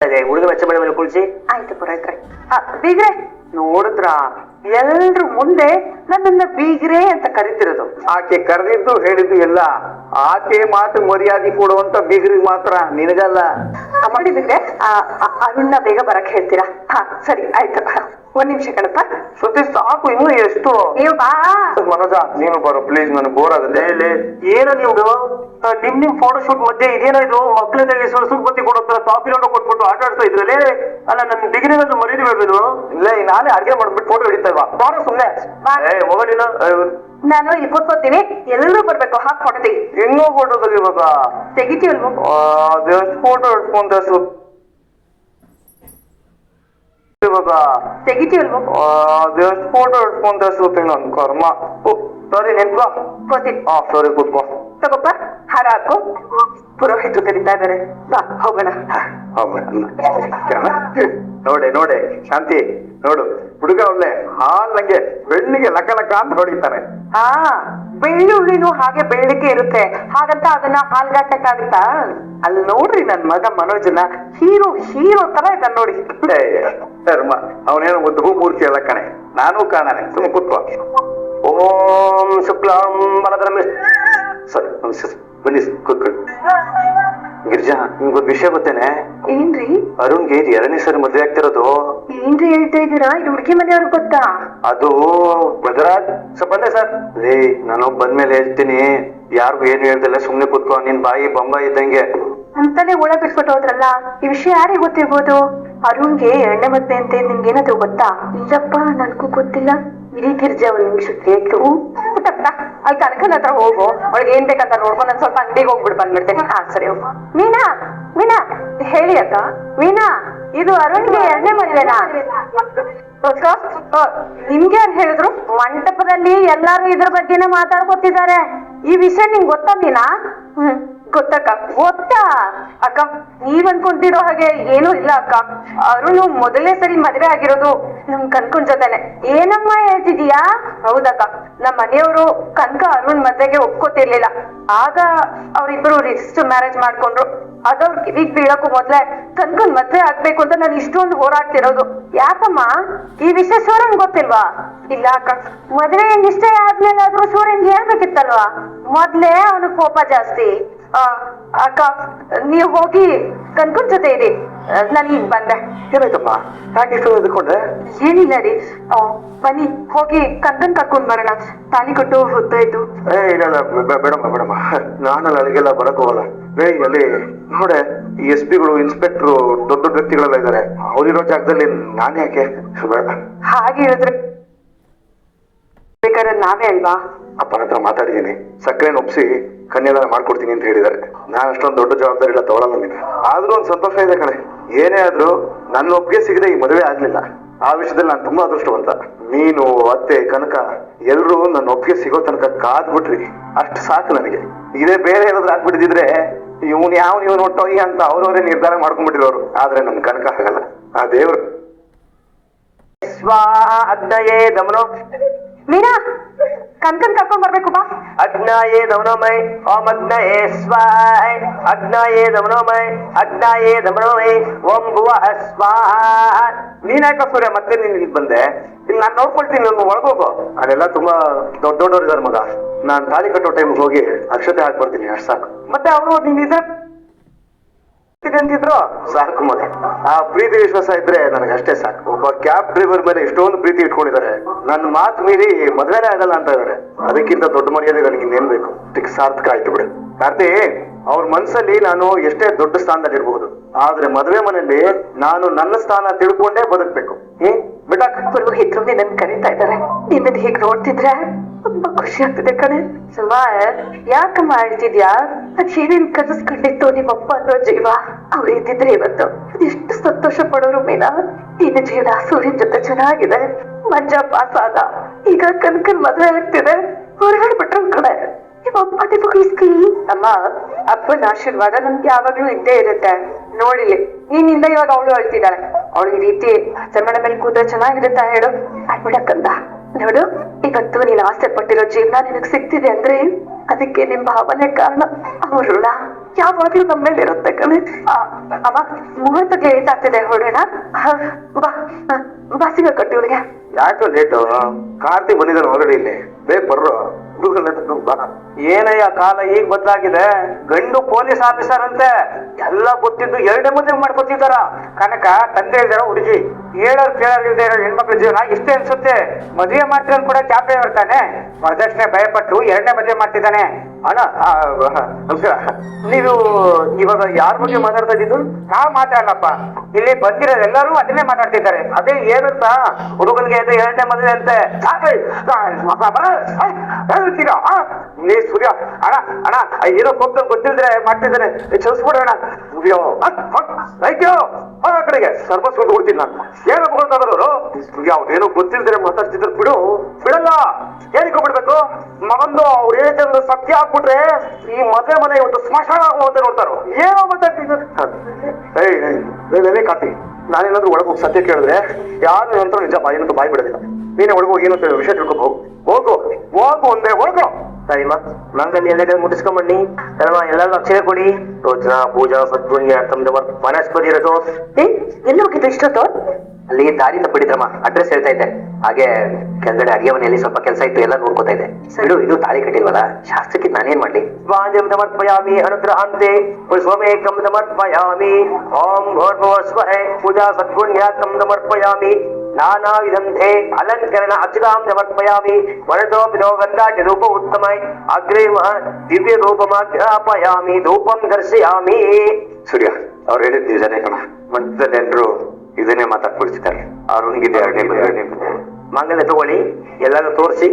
ಅದೇ ಉಳಿದ ವೆಚ್ಚ ಬೆಳೆ ಮೇಲೆ ಕುಳಿಸಿ ಆಯ್ತು ಪುರೋಹಿತ್ರೆ ಆ, ಬೀಗ್ರೆ ನೋಡಿದ್ರ ಎಲ್ರು ಮುಂದೆ ನನ್ನನ್ನ ಬೀಗ್ರೆ ಅಂತ ಕರಿತಿರೋದು. ಆಕೆ ಕರೆದಿದ್ದು ಹೇಳಿದ್ದು ಎಲ್ಲ. ಆಕೆ ಮಾತು ಮರ್ಯಾದೆ ಕೊಡುವಂತ ಬೀಗ್ರಿಗೆ ಮಾತ್ರ ನಿನಗಲ್ಲ. ಮಾಡಿ ಆ, ಅರುಣ್ನ ಬೇಗ ಬರಕ್ ಹೇಳ್ತೀರಾ? ಹಾ ಸರಿ ಆಯ್ತು. ಒಂದ್ ನಿಮಿಷ ಕಣಪ್ಪ. ಸತಿ ಸಾಕು ಇನ್ನು ಎಷ್ಟು? ನೀವು ಬಾ. ಮನೋಜ ನೀನು ಬರೋ ಪ್ಲೀಸ್ ನನ್ ಬೋರ್ ಆಗುತ್ತೆ. ಏನ ನಿಮ್ದು ನಿಮ್ ನಿಮ್ ಫೋಟೋ ಶೂಟ್ ಮಧ್ಯೆ ಇದೇನೋ ಇದು ಮಕ್ಕಳಿಗೆ ಸುಳ್ಳು ಸುಳ್ಳು ಕೊಡೋ ಕಾಪಿ ಲೋಟ ಕೊಟ್ಬಿಟ್ಟು ಆಟ ಆಡ್ತಾ ಇದ್ರಲ್ಲೇ ಅಲ್ಲ ನನ್ ಡಿಗ್ರಿ ಮರೀದಿ ಬೇಡ. ಇಲ್ಲ ನಾನೇ ಅಡ್ಗೆ ಮಾಡ್ಬಿಟ್ಟು ಫೋಟೋ ಹಿಡಿತಾ ಇಲ್ವಾ? ಬಾರೋ ಸುಮ್ನೆ. ಬಾ. ಏ ಹೋಗ ನಾನು ಇಲ್ಲಿ ಕೂತ್ಕೋತೀನಿ ಎಲ್ಲರೂ ಬರ್ಬೇಕು ಹಾಕ್ ಕೊಡ್ತಿ ಇನ್ನೂ ಫೋಟೋ ತೆಗಿಬೇಕಾ ತೆಗಿತೀವಲ್ವ? ಅದೆಷ್ಟು ಫೋಟೋ ಹಿಡ್ಕೊಂತ ಇವಾಗ? ತೆಗಿತೀವಲ್ವ? ಅದೆಷ್ಟು ಫೋಟೋ ಹಿಡ್ಕೊಂತ ಸುತ್ತಿ ನನ್ ಕರ್ಮ. ಸರಿ ನಿಂತ್ಕೋ. ಕೂತೀನಿ ಹಾ ಸರಿ ಕೂತ್ಕೋ. ತಗೋಪ್ಪ ಹಾರ ಹಾಕು. ಪುರೋಹಿತರು ಕರೀತಾ ಇದ್ದಾರೆ. ಬಾ ಹೋಗೋಣ. ನೋಡೆ ನೋಡೆ. ಶಾಂತಿ ನೋಡು. ಹುಡುಗ ಒಳ್ಳೆ ಹಾಲ್ ನಂಗೆ ಬೆಳ್ಳಿಗೆ ಲಕ ಲಕ ಅಂತ ಹೊಡಿತಾನೆ. ಹಾ ಬೆಳ್ಳುಳ್ಳಿನೂ ಹಾಗೆ ಬೆಳ್ಳಕ್ಕೆ ಇರುತ್ತೆ. ಹಾಗಂತ ಅದನ್ನ ಹಾಲ್ಗಾಟಕ್ಕಾಗುತ್ತಾ ಅಲ್ಲಿ ನೋಡ್ರಿ ನನ್ ಮಗ ಮನೋಜನ. ಹೀರೋ ಹೀರೋ ತರ ಇದ್ದ ನೋಡಿ. ಧರ್ಮ. ಅವನೇನು ಒಂದು ಹೂ ಮೂರ್ತಿ ಅಲ್ಲ ಕಣೆ. ನಾನು ಕಾಣನೆ. ಸುಮ್ಮ ಕೂತ್ಕೋ. ಓಂ ಶುಕ್ಲಾಂ ಸರಿ ಸ- ಬನ್ನಿ ಕೂತ್ಕೊಳ್ಳಿ ಗಿರಿಜಾ ಒಂದ್ ವಿಷಯ ಗೊತ್ತೇನೆ? ಏನ್ರಿ? ಅರುಣ್ಗೆ ಇದು ಎರಡನೇ ಸರಿ ಮದ್ವೆ ಆಗ್ತಿರೋದು. ಏನ್ರಿ ಹೇಳ್ತಾ ಇದ್ದೀರಾ? ಇದು ಹುಡುಗಿ ಮನೆಯವ್ರಿಗೆ ಗೊತ್ತಾ? ಅದು ಬದರಾಜ್ ಸರ್ ಬಂದೆ ಸರ್. ರೀ ನಾನು ಬಂದ್ಮೇಲೆ ಹೇಳ್ತೀನಿ. ಯಾರಿಗೂ ಏನು ಹೇಳ್ದಲ್ಲ ಸುಮ್ನೆ ಕೂತ್ಕೊ. ನಿನ್ ಬಾಯಿ ಬೊಂಬ ಇದ್ದಂಗೆ. ಅಂತಾನೆ ಒಳ ಬಿಟ್ಬಿಟ್ಟು ಹೋದ್ರಲ್ಲ ಈ ವಿಷಯ ಯಾರಿಗೆ ಗೊತ್ತಿರ್ಬೋದು? ಅರುಣ್ಗೆ ಎರಡನೇ ಮದ್ವೆ ಅಂತ ನಿಮ್ಗೆ ಏನಾದ್ರು ಗೊತ್ತಾ? ಇಲ್ಲಪ್ಪ ನನ್ಗೂ ಗೊತ್ತಿಲ್ಲ. ಇಡೀ ಗಿರ್ಜಾ ಒಂದ್ ನಿಮಿಷ ಕೇಳು ಅಲ್ಲಿ ಕನಕನ ಹತ್ರ ಹೋಗು. ಅವಳಿಗೆ ಏನ್ ಬೇಕಂತ ನೋಡ್ಕೊಂಡು ನಾನು ಸ್ವಲ್ಪ ಅಂಗಡಿಗೆ ಹೋಗ್ಬಿಟ್ಟು ಬಂದ್ಬಿಡ್ತೇನೆ ಹಾ ಸರಿ ಹೋಗು. ಮೀನಾ ಮೀನಾ. ಹೇಳಿ ಅಕ್ಕ. ಮೀನಾ, ಇದು ಅರುಣ್ಗೆ ಎರಡನೇ ಮದುವೆನಾ? ನಿಮ್ಗೆ ಯಾರು ಹೇಳಿದ್ರು? ಮಂಟಪದಲ್ಲಿ ಎಲ್ಲಾರು ಇದ್ರ ಬಗ್ಗೆನೇ ಮಾತಾಡ್ಕೊತಿದ್ದಾರೆ. ಈ ವಿಷಯ ನಿಂಗ್ ಗೊತ್ತಾ ಮೀನಾ? ಹ್ಮ್. ಗೊತ್ತಕ್ಕ? ಗೊತ್ತಾ? ಅಕ್ಕ ನೀವ್ ಅನ್ಕೊಂತಿರೋ ಹಾಗೆ ಏನೂ ಇಲ್ಲ ಅಕ್ಕ. ಅರುಣ್ ಮೊದಲೇ ಸರಿ ಮದ್ವೆ ಆಗಿರೋದು ನಮ್ ಕನ್ಕನ್ ಜೊತೆನೆ. ಏನಮ್ಮ ಹೇಳ್ತಿದೀಯಾ? ಹೌದಕ್ಕ. ನಮ್ ಮನೆಯವರು ಕನ್ಕ ಅರುಣ್ ಮದ್ವೆಗೆ ಒಪ್ಕೋತಿರ್ಲಿಲ್ಲ. ಆಗ ಅವ್ರಿಬ್ರು ರಿಜಿಸ್ಟರ್ ಮ್ಯಾರೇಜ್ ಮಾಡ್ಕೊಂಡ್ರು. ಅದವ್ರ ಕಿವಿಗ್ ಬೀಳಕ್ಕೂ ಮೊದ್ಲೆ ಕನ್ಕನ್ ಮದ್ವೆ ಆಗ್ಬೇಕು ಅಂತ ನಾನು ಇಷ್ಟೊಂದು ಹೋರಾಡ್ತಿರೋದು. ಯಾಕಮ್ಮ? ಈ ವಿಷಯ ಸೂರ್ಯನ್ ಗೊತ್ತಿಲ್ವಾ? ಇಲ್ಲ ಅಕ್ಕ. ಮದ್ವೆ ನಿಶ್ಚಯ ಆದ್ಮೇಲೆ ಆದ್ರೂ ಸೂರ್ಯನ್ ಹೇಳ್ಬೇಕಿತ್ತಲ್ವಾ? ಮೊದ್ಲೇ ಅವನು ಕೋಪ ಜಾಸ್ತಿ. ಅಕ್ಕ, ನೀವು ಹೋಗಿ ಕನ್ಕನ್ ಜೊತೆ ಇರಿ. ನಾನು ಈಗ ಬಂದೆ. ಏನಾಯ್ತಪ್ಪ ಯಾಕೆ ಇಷ್ಟೊಂದು ಎದ್ಕೊಂಡೆ ಏನಿಲ್ಲ ರೀ. ಆ, ಬನ್ನಿ ಹೋಗಿ ಕಂದನ್ ಕರ್ಕೊಂಡ್ ಬರೋಣ. ತಾಲಿ ಕೊಟ್ಟು ಹೊತ್ತಾಯ್ತು ಏ ಇಲ್ಲ ಇಲ್ಲ ಬೇ- ಬೇಡಮ್ಮ ಬೇಡಮ್ಮ. ನಾನಲ್ಲಿ ಅಲ್ಲಿಗೆಲ್ಲ ಬರಕ್ ಹೋಗಲ್ಲ. ಅಲ್ಲಿ ನೋಡೆ ಈ ಎಸ್ ಪಿಗಳು ಇನ್ಸ್ಪೆಕ್ಟ್ರು ದೊಡ್ಡ ದೊಡ್ಡ ವ್ಯಕ್ತಿಗಳೆಲ್ಲ ಇದ್ದಾರೆ ಅವ್ರಿರೋ ಜಾಗದಲ್ಲಿ ನಾನು ಯಾಕೆ? ಬೇಡ ಹಾಗೆ ಹೇಳಿದ್ರೆ ಬೇಕಾದ್ರೆ ನಾವೇ ಅಲ್ವಾ? ಅಪ್ಪನ ಹತ್ರ ಮಾತಾಡಿದೀನಿ ಸಕ್ಕರೆನ ಒಪ್ಸಿ ಕನ್ಯಾದಾನ ಮಾಡ್ಕೊಡ್ತೀನಿ ಅಂತ ಹೇಳಿದ್ದಾರೆ. ನಾನು ಅಷ್ಟೊಂದು ದೊಡ್ಡ ಜವಾಬ್ದಾರಿ ಎಲ್ಲ ತಗೊಳಲ್ಲ ನೀನು ಆದ್ರೂ ಒಂದು ಸಂತೋಷ ಇದೆ ಕಣೆ. ಏನೇ ಆದ್ರೂ ನನ್ನ ಒಪ್ಪಿಗೆ ಸಿಗದೆ ಈ ಮದುವೆ ಆಗ್ಲಿಲ್ಲ. ಆ ವಿಷಯದಲ್ಲಿ ನಾನು ತುಂಬಾ ಅದೃಷ್ಟವಂತ. ನೀನು, ಅತ್ತೆ, ಕನಕ, ಎಲ್ರು ನನ್ನ ಒಪ್ಪಿಗೆ ಸಿಗೋ ತನಕ ಕಾದ್ಬಿಟ್ರಿ. ಅಷ್ಟು ಸಾಕು ನನಗೆ. ಇದೇ ಬೇರೆ ಏನಾದ್ರೂ ಆಗ್ಬಿಟ್ಟಿದ್ರೆ ಇವನ್ ಯಾವ ಇವನ್ ಹೊಟ್ಟೋಗಿ ಅಂತ ಅವ್ರವರೇ ನಿರ್ಧಾರ ಮಾಡ್ಕೊಂಡ್ಬಿಟ್ಟಿರೋರು. ಆದ್ರೆ ನನ್ ಕನಕ ಆಗಲ್ಲ ಆ ದೇವ್ರು. ಸ್ವಾ ಅಗ್ನಯೇ ದಮನೋ ಮೀನಾ ಕನ್ಕನ್ ಕರ್ಕೊಂಡ್ ಬರ್ಬೇಕು, ಬಾ. ಅಗ್ನಾಯೇ ದಮನೋಮಯ ಓಂ ಅಗ್ನಯೇ ಸ್ವಾಹ. ಅಗ್ನಾಯೇ ದಮನೋಮಯ ಅಗ್ನಾಯೇ ದಮನೋಮಯ ಓಂ ಭುವ ಸ್ವಾಹ. ನೀನಾಯ್ಕ ಸೂರ್ಯ, ಮತ್ತೆ ನೀನ್ ಇಲ್ಲಿ ಬಂದೆ? ಇಲ್ಲಿ ನಾನ್ ನೋಡ್ಕೊಳ್ತೀನಿ, ನೀನು ಒಳಗೋಗು. ಅಲ್ಲೆಲ್ಲ ತುಂಬಾ ದೊಡ್ಡ ದೊಡ್ಡವ್ರು ಇದಾರೆ ಮಗ. ನಾನ್ ತಾಳಿ ಕಟ್ಟೋ ಟೈಮ್ಗೆ ಹೋಗಿ ಅಕ್ಷತೆ ಹಾಕಿ ಬರ್ತೀನಿ ಅಷ್ಟ್ ಸಾಕು. ಮತ್ತೆ ಅವರು ನೀನ್ ಇದ್ರ? ಅಂತಿದ್ರು ಸಾಕು ಮಗ ಆ ಪ್ರೀತಿ ವಿಶ್ವಾಸ ಇದ್ರೆ ನನಗೆ ಅಷ್ಟೇ ಸಾಕು. ಒಬ್ಬ ಕ್ಯಾಬ್ ಡ್ರೈವರ್ ಮೇಲೆ ಇಷ್ಟೊಂದು ಪ್ರೀತಿ ಇಟ್ಕೊಂಡಿದ್ದಾರೆ. ನನ್ನ ಮಾತು ಮೀರಿ ಮದುವೆನೇ ಆಗಲ್ಲ ಅಂತ ಇದಾರೆ. ಅದಕ್ಕಿಂತ ದೊಡ್ಡ ಮರ್ಯಾದೆ ನನಗೆ ಇನ್ನೇನ್ ಬೇಕು? ಇದಕ್ಕೆ ಸಾರ್ಥಕ ಆಯ್ತು ಬಿಡು. ಕಾರ್ತಿ ಅವ್ರ ಮನ್ಸಲ್ಲಿ ನಾನು ಎಷ್ಟೇ ದೊಡ್ಡ ಸ್ಥಾನದಲ್ಲಿ ಇರಬಹುದು. ಆದ್ರೆ ಮದುವೆ ಮನೆಯಲ್ಲಿ ನಾನು ನನ್ನ ಸ್ಥಾನ ತಿಳ್ಕೊಂಡೇ ಬದುಕ್ಬೇಕು. ಹ್ಮ್? ಬಿಡಕ್ ಕರೀತಾ ಇದ್ದಾರೆ. ನಿನ್ನನ್ ಹೀಗ್ ನೋಡ್ತಿದ್ರೆ ತುಂಬಾ ಖುಷಿ ಆಗ್ತಿದೆ ಕಣೆ. ಸುಮಾರ್ ಯಾಕಮ್ಮ ಹೇಳ್ತಿದ್ಯಾ ಅದೇನೇನ್ ಕನಸ್ಕೊಂಡಿತ್ತು ನಿಮ್ಮಪ್ಪ ಅನ್ನೋ ಜೀವ. ಅವ್ರು ಇದ್ದಿದ್ರೆ ಇವತ್ತು ಎಷ್ಟು ಸಂತೋಷ ಪಡೋರು ಮೀನಾ. ನಿನ್ನ ಜೀವನ ಸೂರ್ಯನ ಜೊತೆ ಚೆನ್ನಾಗಿದೆ. ಮಂಜ ಪಾಸ್ ಆದ. ಈಗ ಕನಕನ್ ಮದ್ವೆ ಆಗ್ತಿದೆ. ಹೊರಗಡೆ ಕಣೆ. ನಿಮ್ಮಪ್ಪ ನಿಮಗೂ ಇಸ್ಕಿ. ಅಮ್ಮ, ಅಪ್ಪನ ಆಶೀರ್ವಾದ ನಮ್ಗೆ ಯಾವಾಗ್ಲೂ ಇದ್ದೇ ಇರುತ್ತೆ. ನೋಡಿಲಿ ನೀನಿಂದ ಇವಾಗ ಅವಳು ಅಳ್ತಿದ್ದಾಳೆ ಅವಳು ಈ ರೀತಿ ಚರ್ಮಣ ಮೇಲೆ ಕೂತ್ರೆ ಚೆನ್ನಾಗಿರುತ್ತ ಹೇಳು. ಅಳ್ಬಿಡಕ್ಕಂದ ನೋಡು, ಇವತ್ತು ನೀನ್ ಆಸೆ ಪಟ್ಟಿರೋ ಜೀವನ ನಿನಗ್ ಸಿಗ್ತಿದೆ ಅಂದ್ರೆ ಅದಕ್ಕೆ ನಿಮ್ ಭಾವನೆ ಕಾರಣ. ಅವ್ರ ಯಾವಾಗ್ಲೂ ನಮ್ಮ ಮೇಲೆ ಇರುತ್ತೆ ಕಣೆ. ಅಮ್ಮ ಮುಹೂರ್ತಕ್ಕೆ ಲೇಟ್ ಆಗ್ತಿದೆ, ಹೊರಡೋಣ. ಬಾ ಸಿಗ ಕಟ್ಟಿ ಇವಳಿಗೆ ಯಾಕೋ ಲೇಟು ಕಾರ್ತಿ ಬಂದಿದ್ದಾನೆ ಆಲ್ರೆಡಿ ಇಲ್ಲಿ. ಬೇಗ ಬರ್ರು. ಏನಯ್ಯ ಕಾಲ ಈಗ ಬದಲಾಗಿದೆ? ಗಂಡು ಪೊಲೀಸ್ ಆಫೀಸರ್ ಅಂತೆ. ಎಲ್ಲ ಗೊತ್ತಿದ್ದು ಎರಡೇ ಮುಂದೆ ಮಾಡ್ಕೊತಿದ್ದಾರ? ಕನಕ, ತಂದೆ ಇದ್ದಾರ ಹುಡುಗಿ. ಹೇಳೋರ್ ಕೇಳೋದಿಲ್ಲದೆ ಇರೋ ಹೆಣ್ಮಕ್ಳ ಜೀವನ ಇಷ್ಟೇ ಅನ್ಸುತ್ತೆ. ಮದುವೆ ಮಾಡ್ತೀನಿ ಕೂಡ ಕ್ಯಾಪೆ ಬರ್ತಾನೆ ವರದಕ್ಷಿಣೆ ಭಯಪಟ್ಟು ಎರಡನೇ ಮದುವೆ ಮಾಡ್ತಿದ್ದಾನೆ. ಅಣ್ಣ ನಮಸ್ಕಾರ. ನೀವು ಇವಾಗ ಯಾರ ಬಗ್ಗೆ ಮಾತಾಡ್ತಾ ಇದ್ದು ನಾವ್ ಮಾತಾಡಲಪ್ಪ. ಇಲ್ಲಿ ಬಂದಿರೋ ಎಲ್ಲರೂ ಅದನ್ನೇ ಮಾತಾಡ್ತಿದ್ದಾರೆ. ಅದೇ ಏನಂತ ಹುಡುಗನಿಗೆ ಇದು ಎರಡನೇ ಮದುವೆ ಅಂತೆ. ನೀ ಸೂರ್ಯ ಅಣ್ಣ ಅಣ್ಣ ಏನೋ ಕೊಪ್ಪ ಗೊತ್ತಿಲ್ದ್ರೆ ಮಾಡ್ತಿದ್ದಾನೆ. ಚಲಿಸ್ಬಿಡೋಣ. ಸೂರ್ಯ ರೈಟ್ಯೋ ಆ ಕಡೆಗೆ. ಸರ್ವಸ್ ಕೊಡ್ತೀನಿ ನಾನು. ಏನೋ ಅವರು ಯಾವ್ದೇನೋ ಗೊತ್ತಿಲ್ದಿರ ಮಾತಾಡ್ತಿದ್ರು ಬಿಡು. ಬಿಡಲ್ಲ. ಏನಕ್ಕೆ ಬಿಡ್ಬೇಕು ಮಗಂದು ಅವ್ರು ಏಜ್ ಸತ್ಯ ಆಗ್ಬಿಟ್ರೆ ಈ ಮದ್ವೆ ಮನೆ ಇವತ್ತು ಸ್ಮಶಾನ ಆಗುವಂತೆ ನೋಡ್ತಾರೋ? ಏನೋ ಮಾತಾಡ್ತಿದ್ರು ಏಯ್ ಕಾತಿ ನಾನೇನಾದ್ರೂ ಒಳಗೆ ಹೋಗಿ ಸತ್ಯ ಕೇಳಿದ್ರೆ ಯಾರು ಅಂತ ನಿಜ ಬಾಯಿನಂತೂ ಬಾಯಿ ಬಿಡೋದಿಲ್ಲ. ನೀನೇ ಒಳಗೆ ಹೋಗಿ ಏನಂತ ವಿಷಯ ತಿಳ್ಕೊಂಡು ಹೋಗು ಹೋಗು ಹೋಗು ಒಂದೇ ಹೋಗು. ಸರಿಮ್ಮ ನಂಗಲ್ಲಿ ಎಲ್ಲ ಮುಟ್ಟಿಸ್ಕೊಂಬಣ್ಣಿ ಸರಿಮ್ಮ ಎಲ್ಲರೂ ಅಕ್ಷರ ಕೊಡಿ. ಯೋಚನಾ ಪೂಜಾ ಸದ್ಗುಣ್ಯ ತಮ್ಮದ ವನಸ್ಪತಿ ಇರೋದು ಎಲ್ಲ ಎಲ್ಲಿ ಹೋಗಿದ್ದು ಇಷ್ಟೊತ್ತು? ಅಲ್ಲಿ ದಾರಿ ತಪ್ಪಿಡಿದ್ರಮ್ಮ ಅಡ್ರೆಸ್ ಹೇಳ್ತಾ ಇದ್ದೆ. ಹಾಗೆ ಕೆಳಗಡೆ ಅಡಿಗೆ ಮನೆಯಲ್ಲಿ ಸ್ವಲ್ಪ ಕೆಲಸ ಇತ್ತು ಎಲ್ಲ ನೋಡ್ಕೋತಾ ಇದ್ದೆ. ಬಿಡು ಇದು ತಾಳಿ ಕಟ್ಟಿಲ್ವಲ್ಲ? ಶಾಸ್ತ್ರಕ್ಕೆ ನಾನೇನ್ ಮಾಡ್ಲಿ? ವಾಜಂ ಸಮರ್ಪಯಾಮಿ ಅನುಗ್ರಹಾಂತೆ ಪುಷ್ಪಮೇಕಂ ಸಮರ್ಪಯಾಮಿ. ಓಂ ಭೋರ್ಭುವಸ್ವಹೇ ಪೂಜಾ ಸದ್ಗುಣ್ಯಾಕಂ ಸಮರ್ಪಯಾಮಿ. ನಾನಾ ವಿಧಂತೆ. ಅಲಂಕರಣ ಅಚ್ಯುತಾಂ ಸಮರ್ಪಯಾಮಿ. ವರದೋಪಿನೋ ಗಂಧಾಟಿ ರೂಪ ಉತ್ತಮ. ಅಗ್ರೇ ದಿವ್ಯ ರೂಪಮಾಧ್ಯಾಪಯಾಮಿ ಧೂಪಂ ದರ್ಶಯಾಮಿ. ಸೂರ್ಯ ಅವ್ರು ಹೇಳಿದ್ ನಿಜನೇ ಕಣ. ಮಧ್ಯದಲ್ಲಿ ಇದನ್ನೇ ಮಾತಾಡ್ಕೊಳ್ತಿದ್ದಾರೆ ಅರುಣ್ಗಿದೆ ಎರಡನೇ ಮದುವೆ ಮಂಗಲ ತಗೊಳ್ಳಿ ಎಲ್ಲಾರು ತೋರಿಸಿ.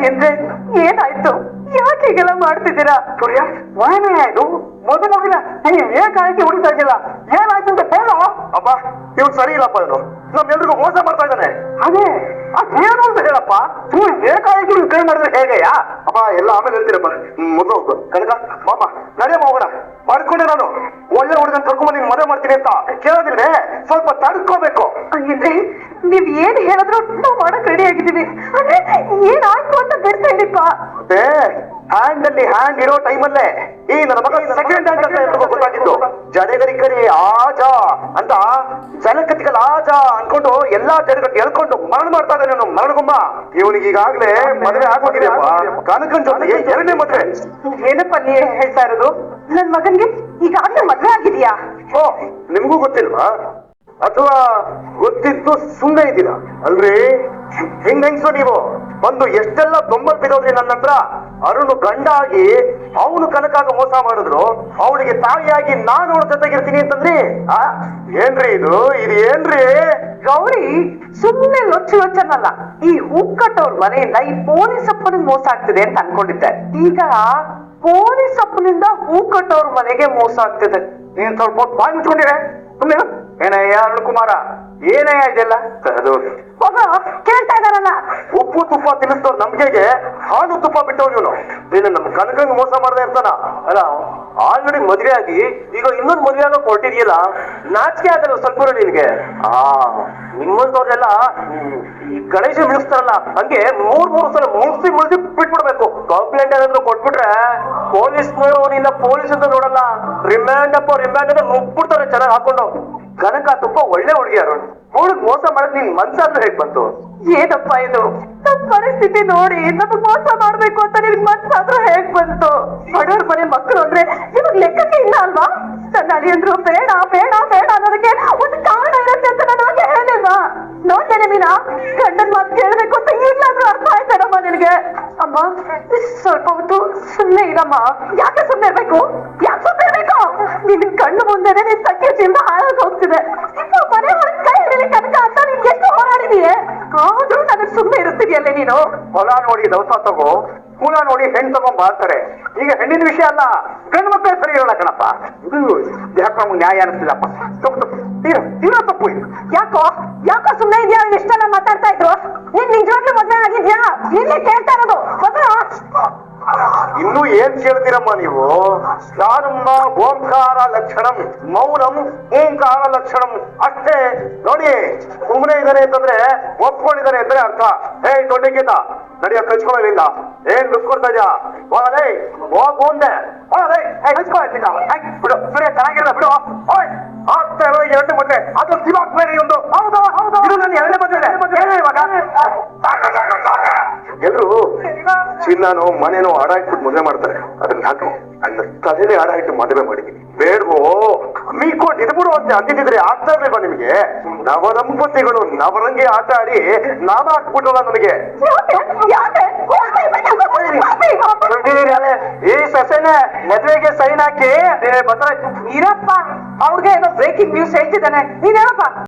ಅಂದ್ರೆ ಏನಾಯ್ತು? ಯಾಕೆ ಹೀಗೆಲ್ಲ ಮಾಡ್ತಿದ್ದೀರಾ? ಸೂರ್ಯ ಏನೇ ಹೋಗಿಲ್ಲ. ಮೊದಲು ಮಗನ ಏಕಾಏಕಿ ಹೊಡಿತಾ ಇದೆಯಲ್ಲ ಏನಾಯ್ತು ಅಂತ ಹೇಳೋ? ಅಪ್ಪ ಇವ್ ಸರಿ ಇಲ್ಲಪ್ಪ ಇವನು. ನಮ್ಮೆಲ್ರಿಗೂ ಮೋಸ ಮಾಡ್ತಾ ಇದ್ದಾನೆ. ಅದೇ ಅದೇನು ಅಂತ ಹೇಳಪ್ಪ. ನೀವು ಏಕಾಏಕಿ ನೀವು ಕೈ ಮಾಡಿದ್ರೆ ಹೇಗೆಯಾ? ಅಪ್ಪ ಎಲ್ಲ ಆಮೇಲೆ ಹೇಳ್ತೀರಪ್ಪ ಮೊದಲು ಹೋಗು. ಕನಕ ಮಾಮ ನಡೆಯಮ್ಮ ಹೋಗೋಣ. ಮಾಡ್ಕೊಂಡೆ ನಾನು. ಒಳ್ಳೆ ಹುಡುಗನ್ ಕರ್ಕೊಂಡ್ ನೀನ್ ಮದುವೆ ಮಾಡ್ತೀನಿ ಅಂತ ಕೇಳೋದಿಲ್ವೇ ಸ್ವಲ್ಪ ತಡ್ಕೋಬೇಕು. ಹಂಗಿದ್ರೆ ನೀವ್ ಏನ್ ಹೇಳಿದ್ರು ನಾವು ಮಾಡಕ್ ರೆಡಿ ಆಗಿದ್ದೀವಿ. ಅಂದ್ರೆ ಏನಾಯ್ತು ಅಂತ ಬಿಡ್ತಾ ಇದ್ದೀಪ್ಪ. ಮತ್ತೆ? ಹ್ಯಾಂಡ್ ಅಲ್ಲಿ ಹ್ಯಾಂಡ್ ಇರೋ ಟೈಮಲ್ಲೇ ಈ ನನ್ನ ಮಗ ಸೆಕೆಂಡ್ ಹ್ಯಾಂಡ್ ಅಂತ ಎಲ್ರಿಗೂ ಗೊತ್ತಾಗಿದ್ದು ಜಡೆಗರಿಕರಿ ಆಜಾ ಅಂತ ಜನಕತಿಗಲ್ ಆಜ ಅನ್ಕೊಂಡು ಎಲ್ಲಾ ಜಡೆಗಳು ಎಳ್ಕೊಂಡು ಮರಣ ಮಾಡ್ತಾ ಇದ್ದಾನೆ ಅವನು ಮರಣಗುಮ್ಮ. ಇವನಿಗೆ ಈಗಾಗ್ಲೇ ಮದುವೆ ಆಗೋಗಿದೆ ಕನಕನ್ ಜೊತೆ ಎರಡನೇ ಮದುವೆ. ಏನಪ್ಪ ನೀ ಹೇಳ್ತಾ ಇರೋದು? ನನ್ ಮಗನ್ಗೆ ಈಗಾಗ್ಲೇ ಮದ್ವೆ ಆಗಿದ್ಯಾ? ಓ ನಿಮ್ಗೂ ಗೊತ್ತಿಲ್ವಾ? ಅಥವಾ ಗೊತ್ತಿದ್ದು ಸುಮ್ಮನೆ ಇದ್ದೀರಾ? ಅಲ್ರಿ? ಹಿಂಗ್ ಹೆಂಗ್ಸು ನೀವು? ಬಂದು ಎಷ್ಟೆಲ್ಲ ಬೊಂಬಲ್ ಬಿದ್ದೋದ್ರಿ ನನ್ನ ಹತ್ರ? ಅರುಣ್ ಗಂಡ ಆಗಿ ಅವನು ಕನಕಾಗ ಮೋಸ ಮಾಡಿದ್ರು. ಅವಳಿಗೆ ತಾಯಿಯಾಗಿ ನಾನು ಅವಳ ಜೊತೆಗಿರ್ತೀನಿ ಅಂತಂದ್ರಿ? ಆ ಏನ್ರಿ ಇದು? ಇದು ಏನ್ರಿ? ಗೌರಿ ಸುಮ್ಮನೆ ಲೊಚ್ಚ ಲೊಚ್ಚನಲ್ಲ. ಈ ಹೂ ಕಟ್ಟೋರ್ ಮನೆಯಿಂದ ಈ ಪೊಲೀಸ್ ಅಪ್ಪನಿಗೆ ಮೋಸ ಆಗ್ತಿದೆ ಅಂತ ಅನ್ಕೊಂಡಿದ್ದೆ. ಈಗ ಪೊಲೀಸ್ ಅಪ್ಪನಿಂದ ಹೂ ಕಟ್ಟೋರ್ ಮನೆಗೆ ಮೋಸ ಆಗ್ತಿದೆ. ನೀನ್ ಸ್ವಲ್ಪ ಬಾಯಿ ಮುಚ್ಕೊಂಡಿರೆ. ಸುಮ್ಮನೆ ಏನಯ್ಯ ಅರುಣ್ ಕುಮಾರ ಏನಯ್ಯ ಆಗಲ್ಲ. ಅದು ಕೇಳ್ತಾ ಇದಾರಲ್ಲ ಉಪ್ಪು ತುಪ್ಪ ತಿನ್ನಿಸ್ತವ್ರ ನಂಬಿಕೆಗೆ ಹಾಲು ತುಪ್ಪ ಬಿಟ್ಟವ್ ಇವನು. ನೀನು ನಮ್ ಕನಕಂಗ್ ಮೋಸ ಮಾಡ್ದೆ ಇರ್ತಾನ. ಅಲ್ಲ ಆಲ್ರೆಡಿ ಮದ್ವೆ ಆಗಿ ಈಗ ಇನ್ನೊಂದು ಮದ್ವೆ ಆಗೋ ಕೊಟ್ಟಿದ್ಯಲ್ಲ ನಾಚಿಕೆ ಆಗಲ್ಲ ಸ್ವಲ್ಪ ನಿನ್ಗೆ. ಆ ನಿಮ್ಮಂತವ್ರೆಲ್ಲ ಈ ಗಣೇಶ ಮಿಳಿಸ್ತಾರಲ್ಲ ಹಂಗೆ ಮೂರ್ ಮೂರ್ ಸಲ ಮುಳ್ಸಿ ಮುಳ್ಸಿ ಬಿಟ್ಬಿಡ್ಬೇಕು. ಕಂಪ್ಲೇಂಟ್ ಏನಾದ್ರು ಕೊಟ್ಬಿಟ್ರೆ ಪೊಲೀಸ್ನವರು ನಿನ್ನ ಪೊಲೀಸ್ ಅಂತ ನೋಡಲ್ಲ. ರಿಮ್ಯಾಂಡ್ ಅಪ್ಪ ರಿಮ್ಯಾಂಡ್ ಅಂತ ಮುಗ್ಬಿಡ್ತಾರೆ ಚೆನ್ನಾಗಿ ಹಾಕೊಂಡು. ಕನಕ ತುಪ್ಪ ಒಳ್ಳೆ ಹುಡುಗಿ ಹುಡುಗ್ ಮೋಸ ಮಾಡಕ್ ನಿನ್ ಮನ್ಸಾದ್ರೆ ಹೇಗ್ ಬಂತು? ಏನಪ್ಪ ಇದು? ನಮ್ ಪರಿಸ್ಥಿತಿ ನೋಡಿ ನಮಗ್ ಮೋಸ ಮಾಡ್ಬೇಕು ಅಂತ ನಿನ್ ಮನ್ಸಾದ್ರೂ ಹೇಗ್ ಬಂತು? ಬಡವ್ರ ಮನೆ ಮಕ್ಕಳು ಅಂದ್ರೆ ನಿಮಗ್ ಲೆಕ್ಕಕ್ಕೆ ಇಲ್ಲ ಅಲ್ವಾ? ನನ್ನ ಅಳಿಯಂದ್ರು ಬೇಡ ಬೇಡ ಬೇಡ ಅನ್ನೋದಕ್ಕೆ ಒಂದು ಕಾರಣ ಇರುತ್ತೆ ಅಂತ ನಾನು ಅವಾಗ ಹೇಳಿಲ್ವಾ? ನೋಡ್ತೇನೆ ಮೀನಾ, ಗಂಡನ್ ಮಾತು ಕೇಳ್ಬೇಕು ಅಂತ ಈಗ್ಲಾದ್ರೂ ಅರ್ಥ ಆಯ್ತಾರಮ್ಮ ನಿನಗೆ? ಅಮ್ಮ, ಸ್ವಲ್ಪ ಹೊತ್ತು ಸುಮ್ಮನೆ ಇರಮ್ಮ. ಯಾಕೆ ಸುಮ್ಮನೆ ಇರ್ಬೇಕು ನಿನ್ ಕಣ್ಣು ಮುಂದೆನೆ ನಿನ್ ತಕ್ಕೆ ಜೀವನ ಹಾಳಾಗಿ ಹೋಗ್ತಿದೆ ನಿಮ್ಮ ಮನೆ ಒಳಗ್ ಕೈ ಹಿಡಿಲಿ ಕನಕ ಅಂತ ನೀನ್ ಎಷ್ಟು ಹೋರಾಡಿದೀಯ ಆದ್ರೂ ನನಗ್ ಸುಮ್ನೆ ಇರ್ತಿದ್ಯಲ್ಲ ನೀನು ಹೊಲ ನೋಡಿ ದವಸ ತಗೋ ಕುಲ ನೋಡಿ ಹೆಣ್ ತಗೊಂಡ್ ಬಾಳ್ತಾರೆ ಈಗ ಹೆಣ್ಣಿನ ವಿಷಯ ಅಲ್ಲ, ಗಂಡು ಮಕ್ಕಳೇ ಸರಿ ಇರಲ್ಲ ಕಣಪ್ಪ. ಇದು ಯಾಕೆ ನಮ್ಗೆ ನ್ಯಾಯ ಅನಿಸ್ತಿಲ್ಲಪ್ಪ. ತಪ್ಪು ತಪ್ಪು. ತೀರ ತೀರ ತಪ್ಪು ಇದು. ಯಾಕೋ ಯಾಕೋ ಸುಮ್ಮನೆ ಇದೆಯಾ? ಇಷ್ಟೆಲ್ಲ ಮಾತಾಡ್ತಾ ಇದ್ರು? ನೀನ್ ನಿಜವಾಗ್ಲೂ ಮದ್ವೆ ಆಗಿದ್ಯಾ? ನಿನ್ನೆ ಕೇಳ್ತಾ ಇರೋದು. ಇನ್ನು ಏನ್ ಕೇಳ್ತೀರಮ್ಮ ನೀವು? ಪ್ರಾರಂಭ ಓಂಕಾರ ಲಕ್ಷಣಂ, ಮೌನಂ ಓಂಕಾರ ಲಕ್ಷಣಂ. ಅಷ್ಟೇ, ನೋಡಿ ಸುಮ್ಮನೆ ಇದಾರೆ ಅಂತಂದ್ರೆ, ಒಪ್ಕೊಂಡಿದ್ದಾರೆ ಅಂದ್ರೆ ಅರ್ಥ. ಹೇ ದೊಡ್ಡಕ್ಕಿಂತ ನಡಿಯ ಕಚ್ಕೊಳ್ಳಲಿಲ್ಲ ಏನ್ ಕೊಡ್ತಾ ಇದ್ಯಾ? ಹೋಗಲೇ ಬಿಡು ಬಿಡು. ಓಯ್, ಆಗ್ತಾ ಇರೋ ಎರಡು ಮತ್ತೆ ಅದು ದಿವಾಕ್ ಒಂದು. ಹೌದಾ? ಹೌದಾ? ಇದು ನನ್ನ ಎರಡನೇ ಇವಾಗ? ಎಲ್ರು ಚಿನ್ನನೋ, ಮನೆನೋ ಅಡ ಮದುವೆ ಮಾಡ್ತಾರೆ. ಅದನ್ನ ಹಾಕಿ ನನ್ನ ತಲೆಯಲ್ಲಿ ಅಡ ಇಟ್ಟು ಮದುವೆ ಮಾಡಿದೀನಿ ಬೇಡವೋ? ಮೀಕೊಂಡು ಇದ್ಬಿಡು ಅಂತ ಅಂದಿದ್ರೆ ಆಗ್ತಾ ಇರ್ಲಿಲ್ವಾ ನಿಮಗೆ? ನವದಂಪತಿಗಳು ನವರಂಗಿ ಆಟ ಆಡಿ ನಾಮ ಹಾಕ್ಬಿಟ್ಟಲ್ಲ ನನಗೆ ಈ ಸೊಸೆನೆ ಮದ್ವೆಗೆ ಸೈನ್ ಹಾಕಿ ಇರಪ್ಪ, ಅವ್ರಿಗೆ ಏನೋ ಬ್ರೇಕಿಂಗ್ ನ್ಯೂಸ್ ಹೇಳ್ತಿದ್ದಾನೆ. ನೀನ್ ಹೇಳಪ್ಪ.